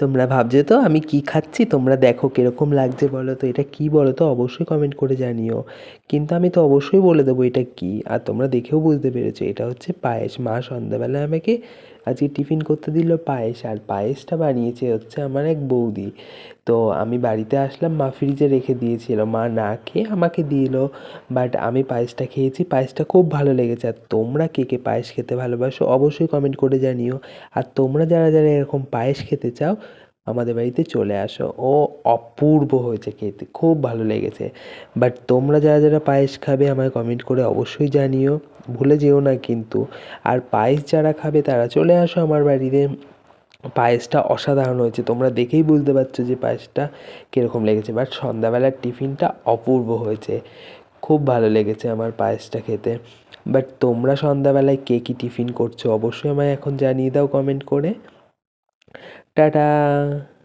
তোমরা ভাবছ তো, আমি কি খাচ্ছি? তোমরা দেখো কীরকম লাগছে বলো তো, এটা কি বলো তো? অবশ্যই কমেন্ট করে জানিও। কিন্তু আমি তো অবশ্যই বলে দেবো এটা কি? আর তোমরা দেখেও বুঝতে পেরেছ, এটা হচ্ছে পায়েস। মা সন্ধ্যাবেলায় আমাকে আজকে টিফিন করতে দিল পায়েস, আর পায়েসটা বানিয়েছে হচ্ছে আমার এক বৌদি। তো আমি বাড়িতে আসলাম, মা ফ্রিজে রেখে দিয়েছিল। মা না খেয়ে আমাকে দিল বাট আমি পায়েসটা খেয়েছি। পায়েসটা খুব ভালো লেগেছে। আর তোমরা কে কে পায়েস খেতে ভালোবাসো অবশ্যই কমেন্ট করে জানিও। আর তোমরা যারা যারা এরকম পায়েস খেতে চাও আমাদের বাড়িতে চলে আসো। ও অপূর্ব হয়েছে খেতে, খুব ভালো লেগেছে। বাট তোমরা যারা যারা পায়েস খাবে আমায় কমেন্ট করে অবশ্যই জানিও। ভুলে যেও না কিন্তু। আর পায়েস যারা খাবে তারা চলে আসো আমার বাড়িতে। পায়েসটা অসাধারণ হয়েছে। তোমরা দেখেই বুঝতে পারছ যে পায়েসটা কীরকম লেগেছে। বাট সন্ধ্যাবেলার টিফিনটা অপূর্ব হয়েছে। খুব ভালো লেগেছে আমার পায়েসটা খেতে। বাট তোমরা সন্ধ্যাবেলায় কে কী টিফিন করছ অবশ্যই আমায় এখন জানিয়ে দাও কমেন্ট করে। 哒哒。